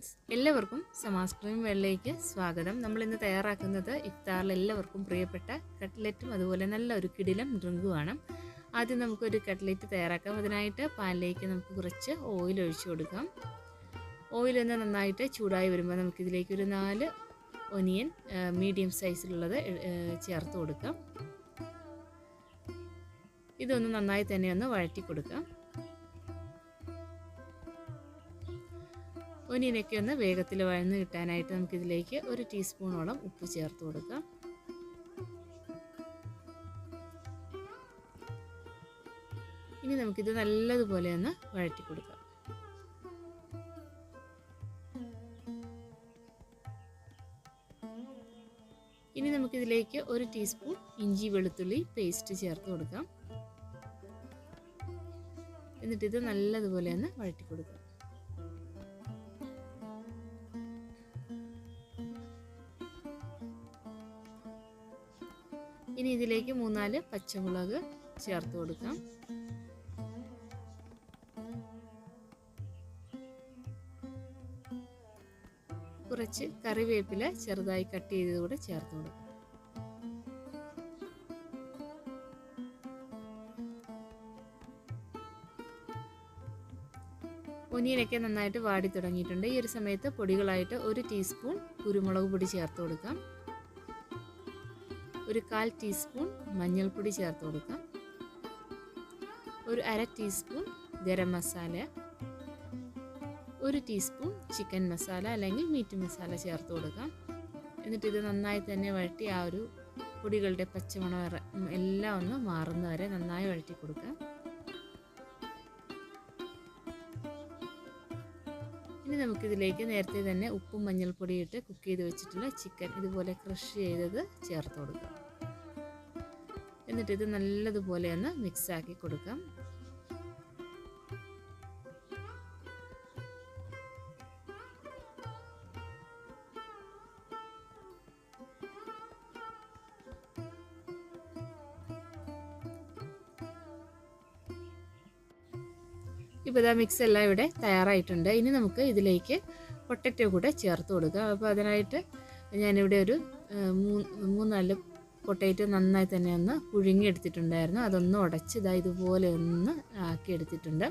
Friends എല്ലാവർക്കും സമാസ് cream വെള്ളയ്ക്ക് സ്വാഗതം. നമ്മൾ ഇന്ന് തയ്യാറാക്കുന്നത് ഇഫ്താറിൽ എല്ലാവർക്കും പ്രിയപ്പെട്ട കട്ട്ലറ്റും അതുപോലെ നല്ല ഒരു കിടിലം ഡ്രിങ്കുമാണ് ആദ്യം നമുക്കൊരു കട്ട്ലറ്റ് തയ്യാറാക്കാം. അതിനായിട്ട് പാനിലേക്ക് നമുക്ക് കുറച്ച് ഓയിൽ ഒഴിച്ചു കൊടുക്കാം. ഓയിൽ ഒന്ന് നന്നായിട്ട് ചൂടായി വരുമ്പോൾ നമുക്കിതിലേക്ക് ഒരു നാല് ഒനിയൻ മീഡിയം സൈസിലുള്ളത് ചേർത്ത് കൊടുക്കാം. ഇതൊന്ന് നന്നായി തന്നെ ഒന്ന് വഴറ്റി കൊടുക്കാം. ഒനിയനൊക്കെ ഒന്ന് വേഗത്തിൽ വഴന്ന് കിട്ടാനായിട്ട് നമുക്കിതിലേക്ക് ഒരു ടീസ്പൂണോളം ഉപ്പ് ചേർത്ത് കൊടുക്കാം. ഇനി നമുക്കിത് നല്ലതുപോലെ ഒന്ന് വഴറ്റി കൊടുക്കാം. ഇനി നമുക്കിതിലേക്ക് ഒരു ടീസ്പൂൺ ഇഞ്ചി വെളുത്തുള്ളി പേസ്റ്റ് ചേർത്ത് കൊടുക്കാം. എന്നിട്ടിത് നല്ലതുപോലെ ഒന്ന് വഴറ്റി കൊടുക്കാം. ഇനി ഇതിലേക്ക് മൂന്നാൽ പച്ചമുളക് ചേർത്ത് കൊടുക്കാം. കുറച്ച് കറിവേപ്പില ചെറുതായി കട്ട് ചെയ്തത് കൂടെ ചേർത്ത് കൊടുക്കാം. ഒനിയനൊക്കെ നന്നായിട്ട് വാടി തുടങ്ങിയിട്ടുണ്ട്. ഈ ഒരു സമയത്ത് പൊടികളായിട്ട് ഒരു ടീസ്പൂൺ കുരുമുളക് പൊടി ചേർത്ത് കൊടുക്കാം. ഒരു കാൽ ടീസ്പൂൺ മഞ്ഞൾപ്പൊടി ചേർത്ത് കൊടുക്കാം. ഒരു അര ടീസ്പൂൺ ഗരം മസാല. ഒരു ടീസ്പൂൺ ചിക്കൻ മസാല അല്ലെങ്കിൽ മീറ്റ് മസാല ചേർത്ത് കൊടുക്കാം. എന്നിട്ട് ഇത് നന്നായി തന്നെ വഴറ്റി ആ ഒരു പൊടികളുടെ പച്ചമണം എല്ലാം ഒന്ന് മാറുന്നവരെ നന്നായി വഴറ്റി കൊടുക്കാം. ഇനി നമുക്കിതിലേക്ക് നേരത്തെ തന്നെ ഉപ്പും മഞ്ഞൾപ്പൊടിയിട്ട് കുക്ക് ചെയ്ത് വെച്ചിട്ടുള്ള ചിക്കൻ ഇതുപോലെ ക്രഷ് ചെയ്തത് ചേർത്ത് കൊടുക്കാം. എന്നിട്ട് ഇത് നല്ലതുപോലെ ഒന്ന് മിക്സാക്കി കൊടുക്കാം. ഇപ്പോൾ ഇതാ മിക്സ് എല്ലാം ഇവിടെ തയ്യാറായിട്ടുണ്ട്. ഇനി നമുക്ക് ഇതിലേക്ക് പൊട്ടറ്റോ കൂടെ ചേർത്ത് കൊടുക്കാം. അപ്പോൾ അതിനായിട്ട് ഞാനിവിടെ ഒരു മൂന്ന് മൂന്നാൽ പൊട്ടറ്റോ നന്നായി തന്നെ ഒന്ന് പുഴുങ്ങിയെടുത്തിട്ടുണ്ടായിരുന്നു. അതൊന്ന് ഉടച്ച് ഇതാ ഇതുപോലെ ഒന്ന് ആക്കി എടുത്തിട്ടുണ്ട്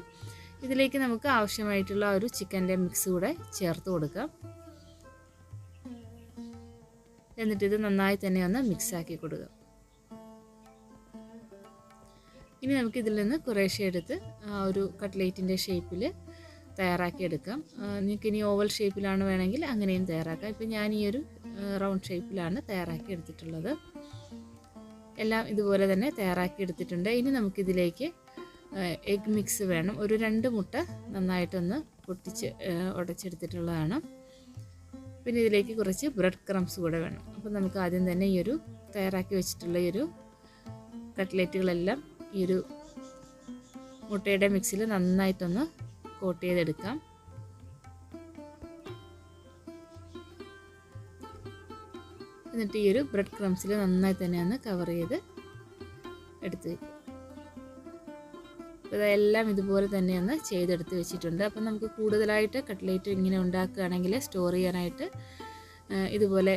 ഇതിലേക്ക് നമുക്ക് ആവശ്യമായിട്ടുള്ള ഒരു ചിക്കന്റെ മിക്സ് കൂടെ ചേർത്ത് കൊടുക്കാം. എന്നിട്ടിത് നന്നായി തന്നെ ഒന്ന് മിക്സാക്കി കൊടുക്കാം. ഇനി നമുക്ക് ഇതിൽ നിന്ന് കുറേശ്ശെ എടുത്ത് ഒരു കട്ട്ലേറ്റിന്റെ ഷേപ്പിൽ തയ്യാറാക്കി എടുക്കാം നിങ്ങൾക്ക് ഇനി ഓവൽ ഷേപ്പിലാണ് വേണമെങ്കിൽ അങ്ങനെയും തയ്യാറാക്കാം. ഇപ്പം ഞാൻ ഈ ഒരു റൗണ്ട് ഷേപ്പിലാണ് തയ്യാറാക്കി എടുത്തിട്ടുള്ളത് എല്ലാം ഇതുപോലെ തന്നെ തയ്യാറാക്കി എടുത്തിട്ടുണ്ട്. ഇനി നമുക്കിതിലേക്ക് എഗ് മിക്സ് വേണം. ഒരു രണ്ട് മുട്ട നന്നായിട്ടൊന്ന് പൊട്ടിച്ച് ഉടച്ചെടുത്തിട്ടുള്ളതാണ്. പിന്നെ ഇതിലേക്ക് കുറച്ച് ബ്രെഡ് ക്രംസ് കൂടെ വേണം. അപ്പോൾ നമുക്ക് ആദ്യം തന്നെ ഈ ഒരു തയ്യാറാക്കി വെച്ചിട്ടുള്ള ഈ ഒരു കട്ട്ലേറ്റുകളെല്ലാം ഈ ഒരു മുട്ടയുടെ മിക്സിൽ നന്നായിട്ടൊന്ന് കോട്ട് ചെയ്തെടുക്കാം. എന്നിട്ട് ഈ ഒരു ബ്രെഡ് ക്രംസിൽ നന്നായി തന്നെ ഒന്ന് കവർ ചെയ്ത് എടുത്ത് വയ്ക്കും ഇതെല്ലാം ഇതുപോലെ തന്നെ ഒന്ന് ചെയ്തെടുത്ത് വെച്ചിട്ടുണ്ട്. അപ്പം നമുക്ക് കൂടുതലായിട്ട് കട്ട്ലേറ്റ് ഇങ്ങനെ ഉണ്ടാക്കുകയാണെങ്കിൽ സ്റ്റോർ ചെയ്യാനായിട്ട് ഇതുപോലെ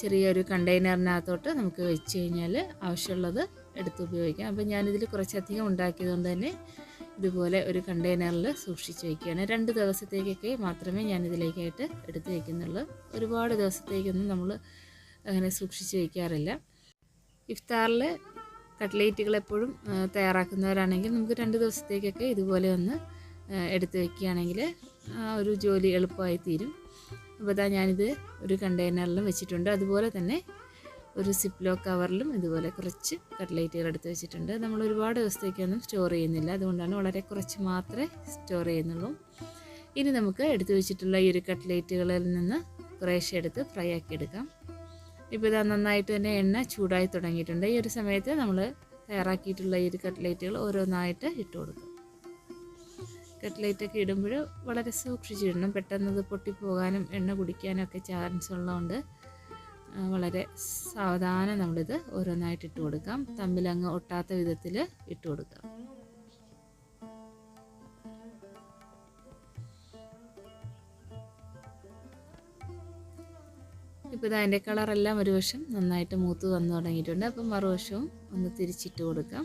ചെറിയൊരു കണ്ടെയ്നറിനകത്തോട്ട് നമുക്ക് വെച്ച് കഴിഞ്ഞാൽ ആവശ്യമുള്ളത് എടുത്ത് ഉപയോഗിക്കാം. അപ്പം ഞാനിതിൽ കുറച്ചധികം ഉണ്ടാക്കിയതുകൊണ്ട് തന്നെ ഇതുപോലെ ഒരു കണ്ടെയ്നറിൽ സൂക്ഷിച്ച് വയ്ക്കുകയാണ് രണ്ട് ദിവസത്തേക്കൊക്കെ മാത്രമേ ഞാൻ ഇതിലേക്കായിട്ട് എടുത്ത് വയ്ക്കുന്നുള്ളൂ ഒരുപാട് ദിവസത്തേക്കൊന്നും നമ്മൾ അങ്ങനെ സൂക്ഷിച്ച് വയ്ക്കാറില്ല ഇഫ്താറിൽ കട്ട്ലേറ്റുകൾ എപ്പോഴും തയ്യാറാക്കുന്നവരാണെങ്കിൽ നമുക്ക് രണ്ട് ദിവസത്തേക്കൊക്കെ ഇതുപോലെ ഒന്ന് എടുത്ത് വയ്ക്കുകയാണെങ്കിൽ ഒരു ജോലി എളുപ്പമായി തീരും. അപ്പോൾ ഇതാ ഞാനിത് ഒരു കണ്ടെയ്നറിലും വെച്ചിട്ടുണ്ട്. അതുപോലെ തന്നെ ഒരു സിപ്ലോ കവറിലും ഇതുപോലെ കുറച്ച് കട്ട്ലേറ്റുകൾ എടുത്ത് വെച്ചിട്ടുണ്ട്. നമ്മൾ ഒരുപാട് ദിവസത്തേക്കൊന്നും സ്റ്റോർ ചെയ്യുന്നില്ല. അതുകൊണ്ടാണ് വളരെ കുറച്ച് മാത്രമേ സ്റ്റോർ ചെയ്യുന്നുള്ളൂ. ഇനി നമുക്ക് എടുത്തു വെച്ചിട്ടുള്ള ഈ ഒരു കട്ട്ലേറ്റുകളിൽ നിന്ന് കുറേശ്ശെ എടുത്ത് ഫ്രൈ ആക്കി എടുക്കാം. ഇപ്പോൾ ഇതാ നന്നായിട്ട് തന്നെ എണ്ണ ചൂടായി തുടങ്ങിയിട്ടുണ്ട്. ഈ ഒരു സമയത്ത് നമ്മൾ തയ്യാറാക്കിയിട്ടുള്ള ഈ ഒരു കട്ട്ലേറ്റുകൾ ഓരോന്നായിട്ട് ഇട്ട് കൊടുക്കും. കട്ട്ലേറ്റൊക്കെ ഇടുമ്പോൾ വളരെ സൂക്ഷിച്ചിടണം. പെട്ടെന്ന് അത് പൊട്ടിപ്പോകാനും എണ്ണ കുടിക്കാനും ഒക്കെ ചാൻസ് ഉള്ളതുകൊണ്ട് വളരെ സാവധാനം നമ്മളിത് ഓരോന്നായിട്ട് ഇട്ട് കൊടുക്കാം. തമ്മിലങ്ങ് ഒട്ടാത്ത വിധത്തിൽ ഇട്ട് കൊടുക്കാം. ഇപ്പോൾ ഇത് അതിന്റെ കളറെല്ലാം ഒരു വശം നന്നായിട്ട് മൂത്ത് വന്നു തുടങ്ങിയിട്ടുണ്ട്. അപ്പം മറുവശവും ഒന്ന് തിരിച്ചിട്ട് കൊടുക്കാം.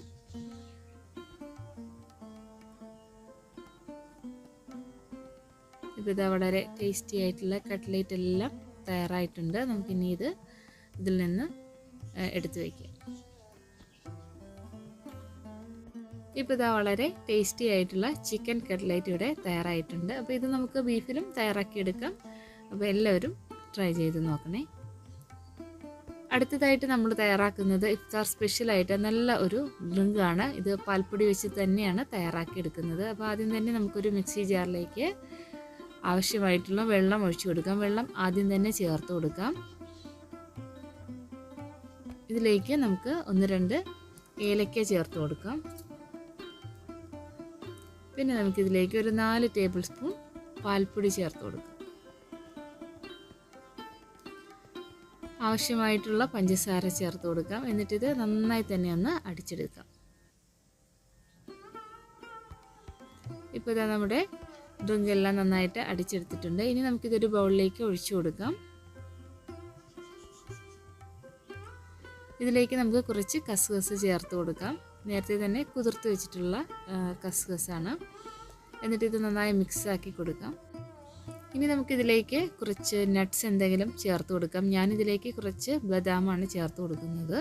ഇപ്പോൾ ഇത് വളരെ ടേസ്റ്റി ആയിട്ടുള്ള കട്ട്ലേറ്റ് എല്ലാം തയ്യാറായിട്ടുണ്ട്. നമുക്കിനി ഇത് ഇതിൽ നിന്ന് എടുത്ത് വയ്ക്കാം ഇപ്പോൾ ഇതാ വളരെ ടേസ്റ്റി ആയിട്ടുള്ള ചിക്കൻ കട്ട്ലേറ്റ് ഇവിടെ തയ്യാറായിട്ടുണ്ട്. അപ്പോൾ ഇത് നമുക്ക് ബീഫിലും തയ്യാറാക്കിയെടുക്കാം. അപ്പോൾ എല്ലാവരും ട്രൈ ചെയ്ത് നോക്കണേ. അടുത്തതായിട്ട് നമ്മൾ തയ്യാറാക്കുന്നത് ഇഫ്താർ സ്പെഷ്യലായിട്ട് നല്ല ഒരു ഡ്രിങ്കാണ് ഇത് പാൽപ്പൊടി വെച്ച് തന്നെയാണ് തയ്യാറാക്കി എടുക്കുന്നത്. അപ്പോൾ ആദ്യം തന്നെ നമുക്കൊരു മിക്സി ജാറിലേക്ക് ആവശ്യമായിട്ടുള്ള വെള്ളം ഒഴിച്ചു കൊടുക്കാം. വെള്ളം ആദ്യം തന്നെ ചേർത്ത് കൊടുക്കാം. ഇതിലേക്ക് നമുക്ക് ഒന്ന് രണ്ട് ഏലക്ക ചേർത്ത് കൊടുക്കാം. പിന്നെ നമുക്കിതിലേക്ക് ഒരു നാല് ടേബിൾ സ്പൂൺ പാൽപ്പൊടി ചേർത്ത് കൊടുക്കാം. ആവശ്യമായിട്ടുള്ള പഞ്ചസാര ചേർത്ത് കൊടുക്കാം. എന്നിട്ടിത് നന്നായി തന്നെ ഒന്ന് അടിച്ചെടുക്കാം. ഇപ്പോൾ ഇതാ നമ്മുടെ ഡ്രിങ്ക് നന്നായിട്ട് അടിച്ചെടുത്തിട്ടുണ്ട്. ഇനി നമുക്കിതൊരു ബൗളിലേക്ക് ഒഴിച്ചു കൊടുക്കാം. ഇതിലേക്ക് നമുക്ക് കുറച്ച് കസ്കസ് ചേർത്ത് കൊടുക്കാം. നേരത്തെ തന്നെ കുതിർത്ത് വെച്ചിട്ടുള്ള കസ്കസാണ്. എന്നിട്ട് ഇത് നന്നായി മിക്സ് ആക്കി കൊടുക്കാം. ഇനി നമുക്കിതിലേക്ക് കുറച്ച് നട്ട്സ് എന്തെങ്കിലും ചേർത്ത് കൊടുക്കാം. ഞാനിതിലേക്ക് കുറച്ച് ബദാമാണ് ചേർത്ത് കൊടുക്കുന്നത്.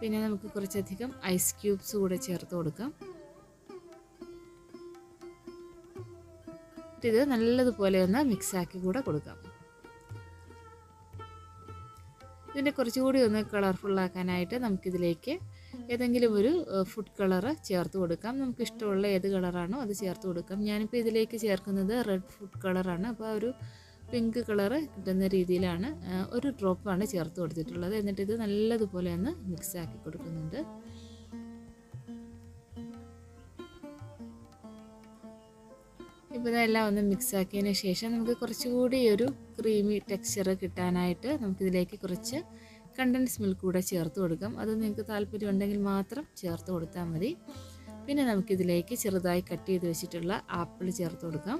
പിന്നെ നമുക്ക് കുറച്ചധികം ഐസ് ക്യൂബ്സ് കൂടെ ചേർത്ത് കൊടുക്കാം. ഇത് നല്ലതുപോലെ ഒന്ന് മിക്സാക്കി കൂടെ കൊടുക്കാം. ഇതിന്റെ കുറച്ചുകൂടി ഒന്ന് കളർഫുള്ളാക്കാനായിട്ട് നമുക്കിതിലേക്ക് ഏതെങ്കിലും ഒരു ഫുഡ് കളറ് ചേർത്ത് കൊടുക്കാം. നമുക്ക് ഇഷ്ടമുള്ള ഏത് കളറാണോ അത് ചേർത്ത് കൊടുക്കാം. ഞാനിപ്പോൾ ഇതിലേക്ക് ചേർക്കുന്നത് റെഡ് ഫുഡ് കളറാണ് അപ്പോൾ ആ ഒരു പിങ്ക് കളറ് കിട്ടുന്ന രീതിയിലാണ് ഒരു ഡ്രോപ്പാണ് ചേർത്ത് കൊടുത്തിട്ടുള്ളത്. എന്നിട്ട് ഇത് നല്ലതുപോലെ ഒന്ന് മിക്സ് ആക്കി കൊടുക്കുന്നുണ്ട്. ഇപ്പോൾ ഇതെല്ലാം ഒന്ന് മിക്സ് ആക്കിയതിന് ശേഷം നമുക്ക് കുറച്ചുകൂടി ഒരു ക്രീമി ടെക്സ്ചർ കിട്ടാനായിട്ട് നമുക്കിതിലേക്ക് കുറച്ച് കണ്ടൻസ് മിൽക്ക് കൂടെ ചേർത്ത് കൊടുക്കാം. അത് നിങ്ങൾക്ക് താല്പര്യം ഉണ്ടെങ്കിൽ മാത്രം ചേർത്ത് കൊടുത്താൽ മതി. പിന്നെ നമുക്കിതിലേക്ക് ചെറുതായി കട്ട് ചെയ്ത് വെച്ചിട്ടുള്ള ആപ്പിൾ ചേർത്ത് കൊടുക്കാം.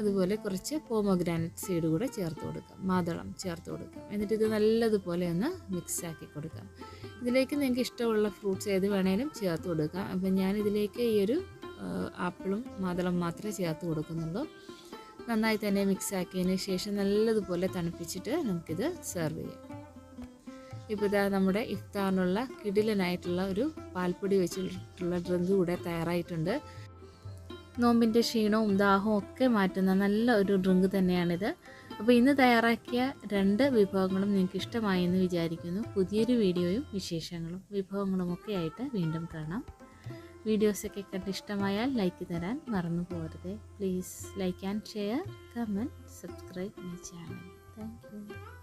അതുപോലെ കുറച്ച് പോമോഗ്രാനറ്റ് സീഡ് കൂടെ ചേർത്ത് കൊടുക്കാം. മാതളം ചേർത്ത് കൊടുക്കാം. എന്നിട്ട് ഇത് നല്ലതുപോലെ ഒന്ന് മിക്സ് ആക്കി കൊടുക്കാം. ഇതിലേക്ക് നിങ്ങൾക്ക് ഇഷ്ടമുള്ള ഫ്രൂട്ട്സ് ഏത് വേണേലും ചേർത്ത് കൊടുക്കാം. അപ്പം ഞാൻ ഇതിലേക്ക് ഈ ഒരു ആപ്പിളും മാതളം മാത്രമേ ചേർത്ത് കൊടുക്കുന്നുള്ളൂ. നന്നായി തന്നെ മിക്സ് ആക്കിയതിന് ശേഷം നല്ലതുപോലെ തണുപ്പിച്ചിട്ട് നമുക്കിത് സെർവ് ചെയ്യാം. ഇപ്പോൾ ഇതാ നമ്മുടെ ഇഫ്താറിനുള്ള കിടിലനായിട്ടുള്ള ഒരു പാൽപ്പൊടി വെച്ചിട്ടുള്ള ഡ്രിങ്ക് കൂടെ തയ്യാറായിട്ടുണ്ട്. നോമ്പിന്റെ ക്ഷീണവും ദാഹവും ഒക്കെ മാറ്റുന്ന നല്ല ഒരു ഡ്രിങ്ക് തന്നെയാണിത്. അപ്പോൾ ഇന്ന് തയ്യാറാക്കിയ രണ്ട് വിഭവങ്ങളും നിങ്ങൾക്ക് ഇഷ്ടമായി എന്ന് വിചാരിക്കുന്നു. പുതിയൊരു വീഡിയോയും വിശേഷങ്ങളും വിഭവങ്ങളും ഒക്കെ ആയിട്ട് വീണ്ടും കാണാം. വീഡിയോസൊക്കെ കണ്ട് ഇഷ്ടമായാൽ ലൈക്ക് തരാൻ മറന്നു പോകരുത്. Please like and share comment subscribe my channel thank